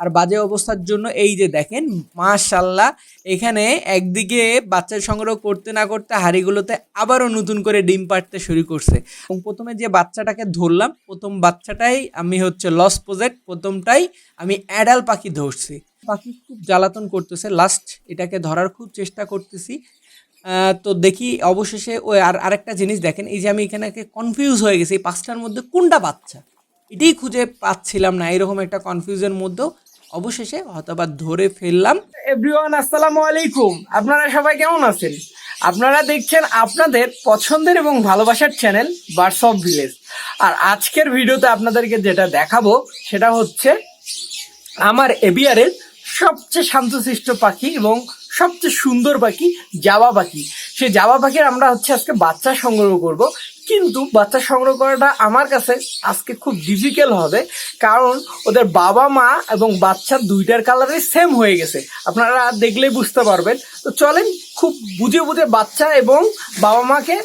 আর বাজে অবস্থার জন্য এই যে দেখেন মাশাল্লাহ এখানে একদিকে বাচ্চা সংগ্রহ করতে না করতে হাড়িগুলোতে আবারও নতুন করে ডিম পাড়তে শুরু করছে। এবং প্রথমে যে বাচ্চাটাকে ধরলাম, প্রথম বাচ্চাটাই আমি হচ্ছে লস প্রজেক্ট প্রথমটাই আমি অ্যাডাল পাখি ধরছি। পাখি খুব জ্বালাতন করতেছে লাস্ট এটাকে ধরার খুব চেষ্টা করতেছি। তো দেখি অবশেষে ওই আর আরেকটা জিনিস দেখেন, এই যে আমি এখানে কনফিউজ হয়ে গেছি, এই পাঁচটার মধ্যে কোনটা বাচ্চা? এটাই খুঁজে পাচ্ছিলাম না, এরকম একটা কনফিউজের মধ্যেও অবশেষে হয়তোবা ধরে ফেললাম। এভরিওয়ান আসসালামু আলাইকুম। আপনারা সবাই কেমন আছেন? আপনারা দেখছেন আপনাদের পছন্দের এবং ভালোবাসার চ্যানেল বার্স অফ ভিলেজ আর আজকের ভিডিওতে আপনাদেরকে যেটা দেখাবো, সেটা হচ্ছে আমার এবিআরের সবচেয়ে শান্তশিষ্ট পাখি এবং সবচেয়ে সুন্দর পাখি জাবা পাখি। সেই জাবা পাখির আমরা হচ্ছে আজকে বাচ্চা সংগ্রহ করব। কিন্তু বাচ্চা সংগ্রহ করাটা আমার কাছে আজকে খুব ডিফিকাল্ট হবে। কারণ ওদের বাবা মা এবং বাচ্চা দুইটার কালারই সেম হয়ে গেছে। আপনারা দেখলেই বুঝতে পারবেন। তো চলেন খুব বুঝে বুঝে বাচ্চা এবং বাবা মাকে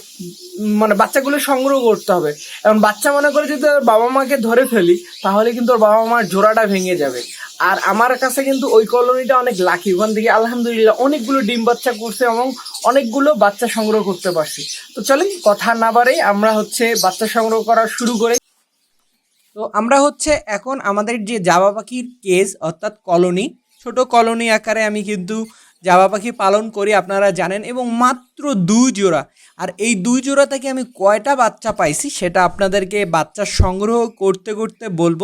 মানে বাচ্চাগুলো সংগ্রহ করতে হবে। এবং বাচ্চা মনে করে যদি বাবা মাকে ধরে ফেলি, তাহলে কিন্তু ওর বাবা মার জোড়াটা ভেঙে যাবে। আর আমার কাছে কিন্তু ওই কলোনিটা অনেক লাকি ওখান থেকে আলহামদুলিল্লাহ অনেকগুলো ডিম বাচ্চা করছে এবং অনেকগুলো বাচ্চা সংগ্রহ করতে পারছি। তো চলেন কথা না বাড়ে, আমরা হচ্ছে বাচ্চা সংগ্রহ করা শুরু করে। তো আমরা হচ্ছে এখন আমাদের যে জাবা পাখির কেজ অর্থাৎ কলোনি, ছোট কলোনি আকারে আমি কিন্তু জাবা পাখি পালন করি, আপনারা জানেন, এবং মাত্র দুই জোড়া। আর এই দুই জোড়া থেকে আমি কয়টা বাচ্চা পাইছি সেটা আপনাদেরকে বাচ্চা সংগ্রহ করতে করতে বলব।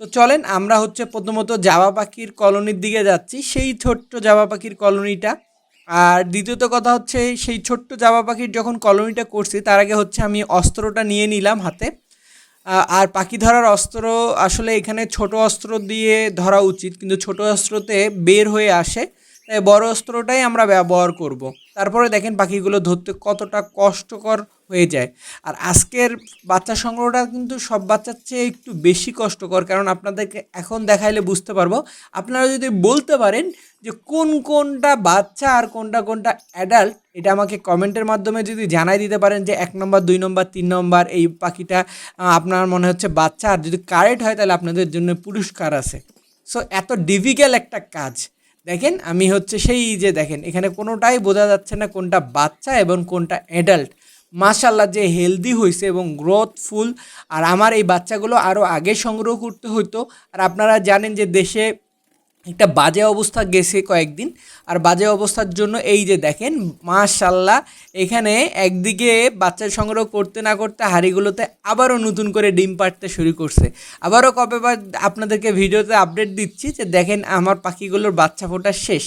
তো চলেন আমরা হচ্ছে প্রথমত জাবা পাখির কলোনির দিকে যাচ্ছি, সেই ছোট্ট জাবা পাখির কলোনিটা। আর দ্বিতীয়ত কথা হচ্ছে সেই ছোট্ট জাবা পাখির যখন কলোনিটা করছি, তার আগে হচ্ছে আমি অস্ত্রটা নিয়ে নিলাম হাতে। আর পাখি ধরার অস্ত্র আসলে এখানে ছোট অস্ত্র দিয়ে ধরা উচিত, কিন্তু ছোট অস্ত্রতে বের হয়ে আসে। তাই বড় অস্ত্রটাই আমরা ব্যবহার করব। তারপরে দেখেন পাখিগুলো ধরতে কতটা কষ্টকর হয়ে যায়। আর আজকের বাচ্চা সংগ্রহটা কিন্তু সব বাচ্চার চেয়ে একটু বেশি কষ্টকর, কারণ আপনাদেরকে এখন দেখাইলে বুঝতে পারব। আপনারা যদি বলতে পারেন যে কোন কোনটা বাচ্চা আর কোনটা কোনটা অ্যাডাল্ট এটা আমাকে কমেন্টের মাধ্যমে যদি জানাই দিতে পারেন যে এক নম্বর, দুই নম্বর, তিন নম্বর এই পাখিটা আপনার মনে হচ্ছে বাচ্চা। আর যদি কারেক্ট হয় তাহলে আপনাদের জন্য পুরস্কার আছে। সো এত ডিফিকাল্ট একটা কাজ। দেখেন, আমি হচ্ছে সেই যে দেখেন, এখানে কোনোটাই বোঝা যাচ্ছে না কোনটা বাচ্চা এবং কোনটা অ্যাডাল্ট মাশাল্লাহ যে হেলদি হয়েছে এবং গ্রোথফুল আর আমার এই বাচ্চাগুলো আরও আগে সংগ্রহ করতে হতো আর আপনারা জানেন যে দেশে একটা বাজে অবস্থা গেছে কয়েকদিন। আর বাজে অবস্থার জন্য এই যে দেখেন মাশাল্লাহ এখানে একদিকে বাচ্চা সংগ্রহ করতে না করতে হাড়িগুলোতে আবারও নতুন করে ডিম পাড়তে শুরু করছে। আবারও কবে বা আপনাদেরকে ভিডিওতে আপডেট দিচ্ছি যে দেখেন আমার পাখিগুলোর বাচ্চা ফোটা শেষ।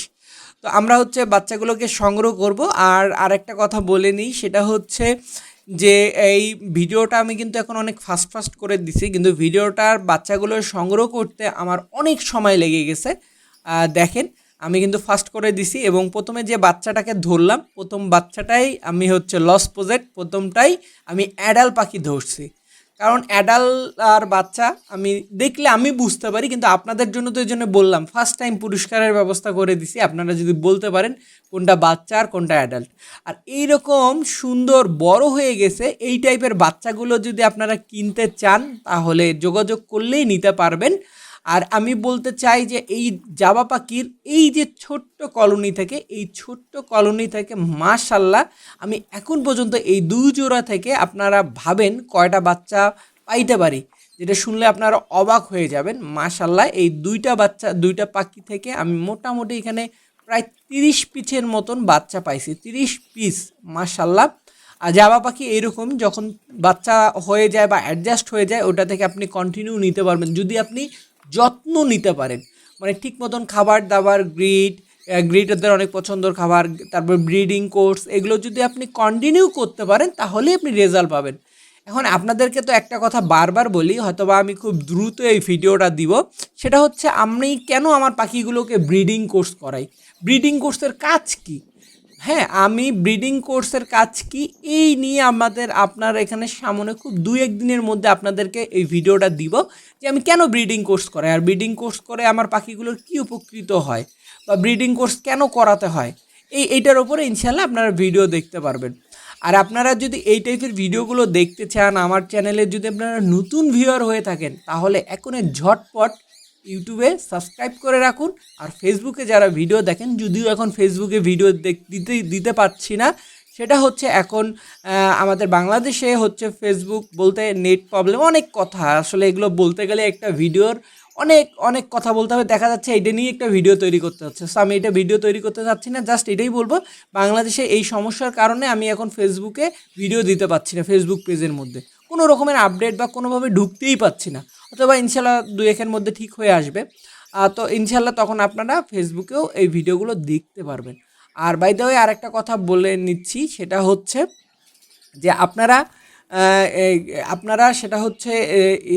তো আমরা হচ্ছে বাচ্চাগুলোকে সংগ্রহ করব। আর আরেকটা কথা বলে নিই, সেটা হচ্ছে যে এই ভিডিওটা আমি কিন্তু এখন অনেক ফাস্ট ফাস্ট করে দিছি, কিন্তু ভিডিওটার বাচ্চাগুলো সংগ্রহ করতে আমার অনেক সময় লেগে গেছে। দেখেন, আমি কিন্তু ফাস্ট করে দিছি এবং প্রথমে যে বাচ্চাটাকে ধরলাম, প্রথম বাচ্চাটাই আমি হচ্ছে লস প্রজেক্ট প্রথমটাই আমি অ্যাডাল পাখি ধরছি। কারণ অ্যাডাল আর বাচ্চা, আমি দেখলে আমি বুঝতে পারি, কিন্তু আপনাদের জন্য তো এই জন্য বললাম ফার্স্ট টাইম পুরস্কারের ব্যবস্থা করে দিছি, আপনারা যদি বলতে পারেন কোনটা বাচ্চা আর কোনটা অ্যাডাল্ট আর এই রকম সুন্দর বড় হয়ে গেছে, এই টাইপের বাচ্চাগুলো যদি আপনারা কিনতে চান, তাহলে যোগাযোগ করলেই নিতে পারবেন। আর আমি বলতে চাই যে এই জাবা পাখির এই যে ছোট্ট কলোনি থেকে, এই ছোট্ট কলোনি থেকে মাশাল্লাহ আমি এখন পর্যন্ত এই দুই জোড়া থেকে আপনারা ভাবেন কয়টা বাচ্চা পাইতে পারি। যেটা শুনলে আপনারা অবাক হয়ে যাবেন। মাশাল্লাহ এই দুইটা বাচ্চা, দুইটা পাখি থেকে আমি মোটামুটি এখানে প্রায় তিরিশ পিসের মতন বাচ্চা পাইছি। তিরিশ পিস মাশাল্লাহ আর জাবা পাখি এরকম যখন বাচ্চা হয়ে যায় বা অ্যাডজাস্ট হয়ে যায়, ওটা থেকে আপনি কন্টিনিউ নিতে পারবেন। যদি আপনি যত্ন নিতে পারেন। মানে ঠিক মতন খাবার দাবার, গ্রিড গ্রিড ওদের অনেক পছন্দর খাবার, তারপর ব্রিডিং কোর্স, এগুলো যদি আপনি কন্টিনিউ করতে পারেন তাহলেই আপনি রেজাল্ট পাবেন। এখন আপনাদেরকে তো একটা কথা বারবার বলি, হয়তোবা আমি খুব দ্রুত এই ভিডিওটা দিব। সেটা হচ্ছে, আমি কেন আমার পাখিগুলোকে ব্রিডিং কোর্স করাই? ব্রিডিং কোর্সের কাজ কী? হ্যাঁ আমি ব্রিডিং কোর্সের কাজ কি? এই নিয়ে আমাদের আপনার এখানে সামনে খুব দুই এক দিনের মধ্যে আপনাদেরকে এই ভিডিওটা দিব যে আমি কেন ব্রিডিং কোর্স করাই? আর ব্রিডিং কোর্স করে আমার পাখিগুলোর কি উপকৃত হয়? বা ব্রিডিং কোর্স কেন করাতে হয়? এই, এইটার ওপরে ইনশাল্লাহ আপনারা ভিডিও দেখতে পারবেন। আর আপনারা যদি এই টাইপের ভিডিওগুলো দেখতে চান, আমার চ্যানেলে যদি আপনারা নতুন ভিউয়ার হয়ে থাকেন, তাহলে এখনই ঝটপট ইউটিউবে সাবস্ক্রাইব করে রাখুন। আর ফেসবুকে যারা ভিডিও দেখেন, যদিও এখন ফেসবুকে ভিডিও দিতে দিতে পারছি না, সেটা হচ্ছে এখন আমাদের বাংলাদেশে হচ্ছে ফেসবুক বলতে নেট প্রবলেম অনেক কথা। আসলে এগুলো বলতে গেলে একটা ভিডিওর অনেক অনেক কথা বলতে হবে। দেখা যাচ্ছে এটা নিয়ে একটা ভিডিও তৈরি করতে হচ্ছে। সো আমি এটা ভিডিও তৈরি করতে চাচ্ছি না জাস্ট এটাই বলব। বাংলাদেশে এই সমস্যার কারণে আমি এখন ফেসবুকে ভিডিও দিতে পারছি না ফেসবুক পেজের মধ্যে। কোনো রকমের আপডেট বা কোনোভাবে ঢুকতেই পাচ্ছি না। অথবা ইনশাল্লাহ দুই একের মধ্যে ঠিক হয়ে আসবে। তো ইনশাল্লাহ তখন আপনারা ফেসবুকেও এই ভিডিওগুলো দেখতে পারবেন। আর বাইদেও দ্য আরেকটা কথা বলে নিচ্ছি, সেটা হচ্ছে যে আপনারা আপনারা সেটা হচ্ছে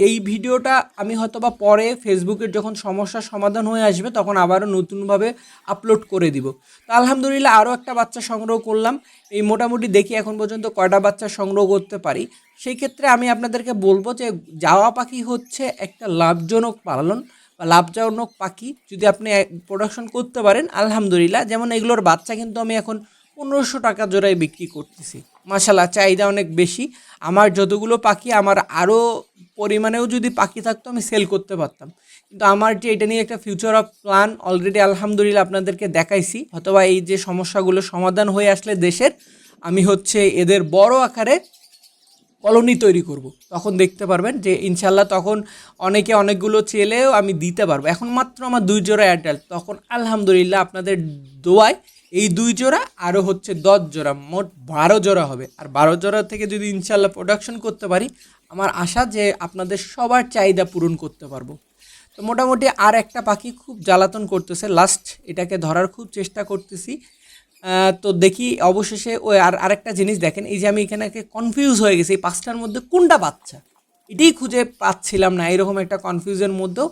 এই ভিডিওটা আমি হয়তো বা পরে ফেসবুকের যখন সমস্যার সমাধান হয়ে আসবে, তখন আবারও নতুনভাবে আপলোড করে দিব। তো আলহামদুলিল্লাহ আরও একটা বাচ্চা সংগ্রহ করলাম। এই মোটামুটি দেখি এখন পর্যন্ত কয়টা বাচ্চা সংগ্রহ করতে পারি। সেই ক্ষেত্রে আমি আপনাদেরকে বলব যে, যাওয়া পাখি হচ্ছে একটা লাভজনক পালন বা লাভজনক পাখি। যদি আপনি প্রোডাকশন করতে পারেন, আলহামদুলিল্লাহ। যেমন এগুলোর বাচ্চা কিন্তু আমি এখন পনেরোশো টাকা জোড়ায় বিক্রি করতেছি। মাশাল্লাহ চাহিদা অনেক বেশি। আমার যতগুলো পাখি, আমার আরও পরিমাণেও যদি পাখি থাকতো, আমি সেল করতে পারতাম। কিন্তু আমার যে এটা নিয়ে একটা ফিউচার অফ প্ল্যান অলরেডি আলহামদুলিল্লাহ আপনাদেরকে দেখাইছি। অথবা এই যে সমস্যাগুলো সমাধান হয়ে আসলে দেশের, আমি হচ্ছে এদের বড় আকারে কলোনি তৈরি করব। তখন দেখতে পারবেন যে ইনশাল্লাহ তখন অনেকে অনেকগুলো চেলেও আমি দিতে পারব। এখন মাত্র আমার দুই জোড়া অ্যাডাল্ট তখন আলহামদুলিল্লাহ আপনাদের দোয়ায় এই দুই জোড়া আরও হচ্ছে দশ জোড়া, মোট বারো জোড়া হবে। আর বারো জোড়া থেকে যদি ইনশাল্লাহ প্রোডাকশন করতে পারি, আমার আশা যে আপনাদের সবার চাহিদা পূরণ করতে পারব। তো মোটামুটি আর একটা পাখি খুব জ্বালাতন করতেছে। লাস্ট এটাকে ধরার খুব চেষ্টা করতেছি। তো দেখি অবশেষে ওই আর আরেকটা জিনিস দেখেন, এই যে আমি এখানে কনফিউজ হয়ে গেছি, এই পাঁচটার মধ্যে কোনটা বাচ্চা? এটাই খুঁজে পাচ্ছিলাম না, এরকম একটা কনফিউজের মধ্যেও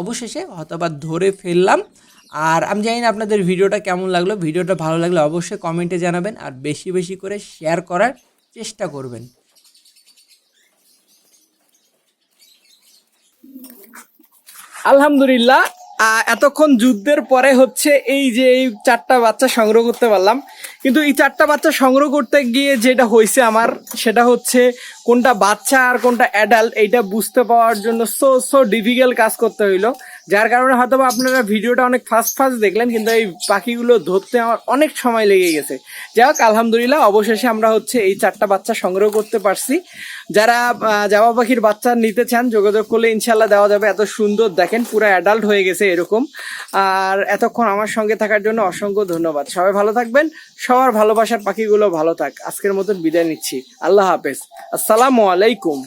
অবশেষে হয়তোবা ধরে ফেললাম। আর আমি জানি না আপনাদের ভিডিওটা কেমন লাগল। ভিডিওটা ভালো লাগলে অবশ্যই কমেন্টে জানাবেন আর বেশি বেশি করে শেয়ার করার চেষ্টা করবেন। আলহামদুলিল্লাহ এতক্ষণ যুদ্ধের পরে হচ্ছে এই যে এই চারটা বাচ্চা সংগ্রহ করতে পারলাম। কিন্তু এই চারটা বাচ্চা সংগ্রহ করতে গিয়ে যেটা হয়েছে আমার, সেটা হচ্ছে কোনটা বাচ্চা আর কোনটা অ্যাডাল্ট এইটা বুঝতে পাওয়ার জন্য সো সো ডিফিকাল্ট কাজ করতে হইল। যার কারণে হয়তো আপনারা ভিডিওটা অনেক ফাস্ট ফাস্ট দেখলেন, কিন্তু এই পাখিগুলো ধরতে আমার অনেক সময় লেগে গেছে। যাই হোক, আলহামদুলিল্লাহ, অবশেষে আমরা হচ্ছে এই চারটা বাচ্চা সংগ্রহ করতে পারছি। যারা জামা পাখির বাচ্চা নিতে চান, যোগাযোগ করলে ইনশাল্লাহ দেওয়া যাবে। এত সুন্দর, দেখেন, পুরো অ্যাডাল্ট হয়ে গেছে এরকম। আর এতক্ষণ আমার সঙ্গে থাকার জন্য অসংখ্য ধন্যবাদ। সবাই ভালো থাকবেন, সবার ভালোবাসার পাখিগুলো ভালো থাক। আজকের মতন বিদায় নিচ্ছি। আল্লাহ হাফেজ। আসসালামু আলাইকুম।